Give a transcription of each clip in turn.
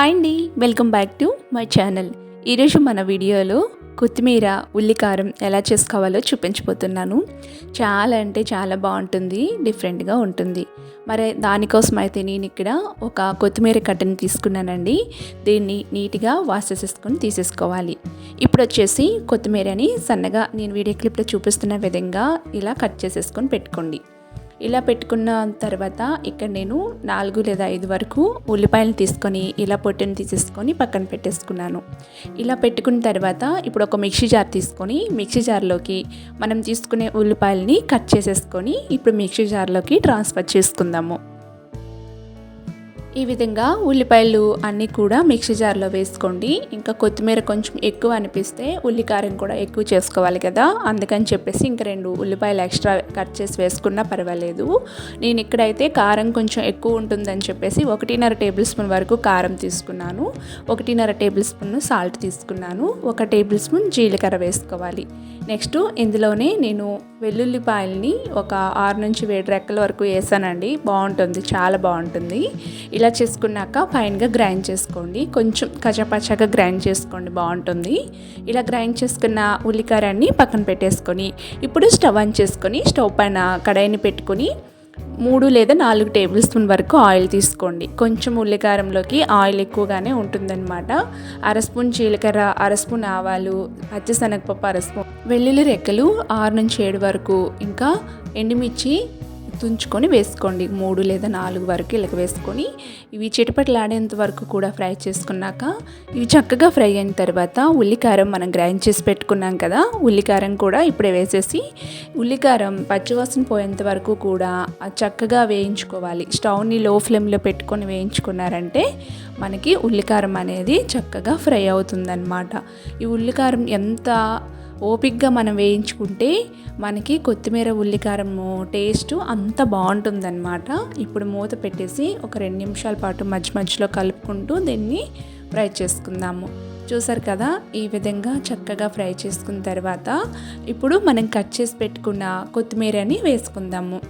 Hi అండి welcome back to my channel ఈరోజు మన వీడియోలో కొత్తిమీర ఉల్లికారం ఎలా చేసుకోవాలో చూపించబోతున్నాను. చాలా అంటే చాలా బాగుంటుంది డిఫరెంట్గా ఉంటుంది. మరి దానికోసం అయితే నేను ఇక్కడ ఒక కొత్తిమీర కట్టని తీసుకున్నానండి. దీన్ని నీట్గా వాష్ చేసేసుకొని తీసేసుకోవాలి. ఇప్పుడు వచ్చేసి కొత్తిమీరని సన్నగా నేను వీడియో క్లిప్లో చూపిస్తున్న విధంగా ఇలా కట్ చేసేసుకొని పెట్టుకోండి. ఇలా పెట్టుకున్న తర్వాత ఇక్కడ నేను నాలుగు లేదా ఐదు వరకు ఉల్లిపాయలు తీసుకొని ఇలా పొట్టిని తీసేసుకొని పక్కన పెట్టేసుకున్నాను. ఇలా పెట్టుకున్న తర్వాత ఇప్పుడు ఒక మిక్సీ జార్ తీసుకొని మిక్సీ జార్లోకి మనం తీసుకునే ఉల్లిపాయలని కట్ చేసేసుకొని ఇప్పుడు మిక్సీ జార్లోకి ట్రాన్స్ఫర్ చేసుకుందాము. ఈ విధంగా ఉల్లిపాయలు అన్నీ కూడా మిక్సీ జార్లో వేసుకోండి. ఇంకా కొత్తిమీర కొంచెం ఎక్కువ అనిపిస్తే ఉల్లికారం కూడా ఎక్కువ చేసుకోవాలి కదా. అందుకని చెప్పేసి ఇంకా రెండు ఉల్లిపాయలు ఎక్స్ట్రా కట్ చేసి వేసుకున్నా పర్వాలేదు. నేను ఇక్కడైతే కారం కొంచెం ఎక్కువ ఉంటుందని చెప్పేసి ఒకటిన్నర టేబుల్ స్పూన్ వరకు కారం తీసుకున్నాను. ఒకటిన్నర టేబుల్ స్పూన్ సాల్ట్ తీసుకున్నాను. ఒక టేబుల్ స్పూన్ జీలకర్ర వేసుకోవాలి. నెక్స్ట్ ఇందులోనే నేను వెల్లుల్లిపాయల్ని ఒక ఆరు నుంచి ఏడు రెక్కల వరకు వేసానండి. బాగుంటుంది చాలా బాగుంటుంది. ఇలా చేసుకున్నాక ఫైన్గా గ్రైండ్ చేసుకోండి. కొంచెం కచపచగా గ్రైండ్ చేసుకోండి. బాగుంటుంది. ఇలా గ్రైండ్ చేసుకున్న ఉల్లికారాన్ని పక్కన పెట్టేసుకొని ఇప్పుడు స్టవ్ ఆన్ చేసుకొని స్టవ్ పైన కడాయిని పెట్టుకొని మూడు లేదా నాలుగు టేబుల్ స్పూన్ వరకు ఆయిల్ తీసుకోండి. కొంచెం ఉల్లికారంలోకి ఆయిల్ ఎక్కువగానే ఉంటుందన్నమాట. అర స్పూన్ జీలకర్ర అర స్పూన్ ఆవాలు పచ్చిశనగపప్పు అర స్పూన్ వెల్లుల్లి రెక్కలు ఆరు నుంచి ఏడు వరకు ఇంకా ఎండుమిర్చి తుంచుకొని వేసుకోండి. మూడు లేదా నాలుగు వరకు ఇలాగ వేసుకొని ఇవి చిటపటలాడేంత వరకు కూడా ఫ్రై చేసుకున్నాక ఇవి చక్కగా ఫ్రై అయిన తర్వాత ఉల్లికారం మనం గ్రైండ్ చేసి పెట్టుకున్నాం కదా ఉల్లికారం కూడా ఇప్పుడే వేసేసి ఉల్లికారం పచ్చివాసన పోయేంత వరకు కూడా చక్కగా వేయించుకోవాలి. స్టవ్ని లో ఫ్లేమ్లో పెట్టుకొని వేయించుకున్నారంటే మనకి ఉల్లికారం అనేది చక్కగా ఫ్రై అవుతుందన్నమాట. ఈ ఉల్లికారం ఎంత ఓపిక్గా మనం వేయించుకుంటే మనకి కొత్తిమీర ఉల్లికారము టేస్ట్ అంత బాగుంటుందన్నమాట. ఇప్పుడు మూత పెట్టేసి ఒక రెండు నిమిషాల పాటు మధ్య మధ్యలో కలుపుకుంటూ దీన్ని ఫ్రై చేసుకుందాము. చూసారు కదా ఈ విధంగా చక్కగా ఫ్రై చేసుకున్న తర్వాత ఇప్పుడు మనం కట్ చేసి పెట్టుకున్న కొత్తిమీరని వేసుకుందాము.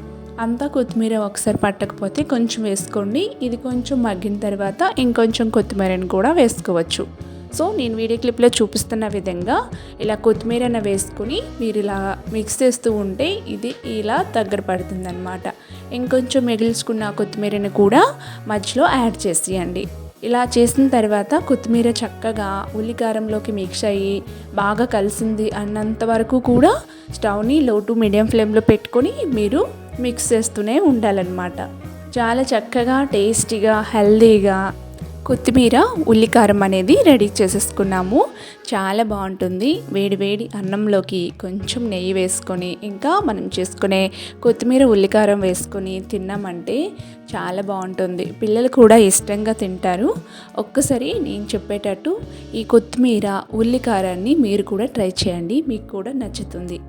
అంతా కొత్తిమీర ఒకసారి పట్టకపోతే కొంచెం వేసుకోండి. ఇది కొంచెం మగ్గిన తర్వాత ఇంకొంచెం కొత్తిమీరని కూడా వేసుకోవచ్చు. సో నేను వీడియో క్లిప్లో చూపిస్తున్న విధంగా ఇలా కొత్తిమీరన వేసుకుని మీరు ఇలా మిక్స్ చేస్తూ ఉంటే ఇది ఇలా దగ్గర పడుతుందన్నమాట. ఇంకొంచెం మిగిల్చుకున్న కొత్తిమీరని కూడా మధ్యలో యాడ్ చేసేయండి. ఇలా చేసిన తర్వాత కొత్తిమీర చక్కగా ఉల్లికారంలోకి మిక్స్ అయ్యి బాగా కలిసింది అన్నంత వరకు కూడా స్టవ్ని లో టు మీడియం ఫ్లేమ్లో పెట్టుకొని మీరు మిక్స్ చేస్తూనే ఉండాలన్నమాట. చాలా చక్కగా టేస్టీగా హెల్దీగా కొత్తిమీర ఉల్లికారం అనేది రెడీ చేసేసుకున్నాము. చాలా బాగుంటుంది. వేడి వేడి అన్నంలోకి కొంచెం నెయ్యి వేసుకొని ఇంకా మనం చేసుకునే కొత్తిమీర ఉల్లికారం వేసుకొని తిన్నామంటే చాలా బాగుంటుంది. పిల్లలు కూడా ఇష్టంగా తింటారు. ఒక్కసారి నేను చెప్పేటట్టు ఈ కొత్తిమీర ఉల్లికారాన్ని మీరు కూడా ట్రై చేయండి. మీకు కూడా నచ్చుతుంది.